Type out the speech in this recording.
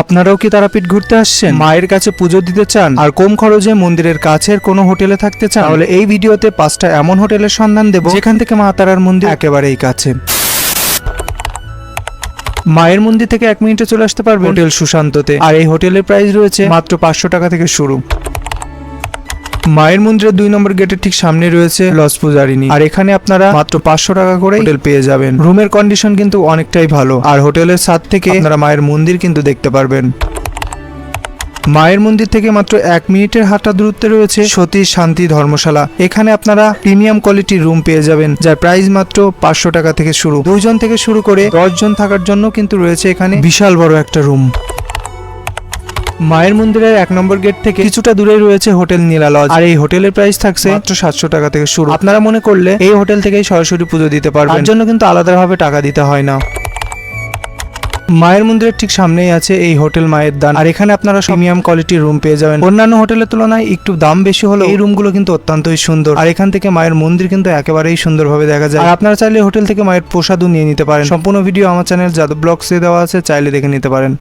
আপনারাও কি তারাপীঠ ঘুরতে আসছেন? মায়ের কাছে পুজো দিতে চান আর কম খরচে মন্দিরের কাছের কোনো হোটেলে থাকতে চান? তাহলে এই ভিডিওতে পাঁচটা এমন হোটেলের সন্ধান দেব। যেখান থেকে মা তারার মন্দির একেবারেই কাছে। মায়ের মন্দির থেকে এক মিনিটে চলে আসতে পারবে হোটেল সুশান্ততে। আর এই হোটেলের প্রাইস রয়েছে মাত্র পাঁচশো টাকা থেকে শুরু। মায়ের মন্দিরের দুই নম্বর গেটের ঠিক সামনে রয়েছে লজ পূজারিনী আর এখানে আপনারা মাত্র পাঁচশো টাকা করে হোটেল পেয়ে যাবেন। রুমের কন্ডিশন কিন্তু অনেকটাই ভালো। আর হোটেলের ছাদ থেকে আপনারা মায়ের মন্দির কিন্তু দেখতে পারবেন। মায়ের মন্দির থেকে মাত্র এক মিনিটের হাঁটা দূরত্বে রয়েছে সতী শান্তি ধর্মশালা। এখানে আপনারা প্রিমিয়াম কোয়ালিটির রুম পেয়ে যাবেন, যার প্রাইস মাত্র পাঁচশো টাকা থেকে শুরু। দুইজন থেকে শুরু করে দশ জন থাকার জন্য কিন্তু রয়েছে এখানে বিশাল বড় একটা রুম। মায়ের মন্দিরের এক নম্বর গেট থেকে কিছুটা দূরে রয়েছে হোটেল নীলা লজ। আর এই হোটেলের প্রাইস থাকছে মাত্র সাতশো টাকা থেকে শুরু। আপনারা মনে করলে এই হোটেল থেকেই সরাসরি পুজো দিতে পারবেন। জন্য কিন্তু আলাদাভাবে টাকা দিতে হয় না। মায়ের মন্দিরের ঠিক সামনেই আছে এই হোটেল মায়ের দান। আর এখানে আপনারা প্রিমিয়াম কোয়ালিটির রুম পেয়ে যাবেন। অন্যান্য হোটেলের তুলনায় একটু দাম বেশি হলো এই রুমগুলো কিন্তু অত্যন্তই সুন্দর। আর এখান থেকে মায়ের মন্দির কিন্তু একেবারেই সুন্দরভাবে দেখা যায়। আর আপনারা চাইলে হোটেল থেকে মায়ের প্রসাদও নিয়ে নিতে পারেন। সম্পূর্ণ ভিডিও আমার চ্যানেল যাদব ব্লগসে দেওয়া আছে, চাইলে দেখে নিতে পারেন।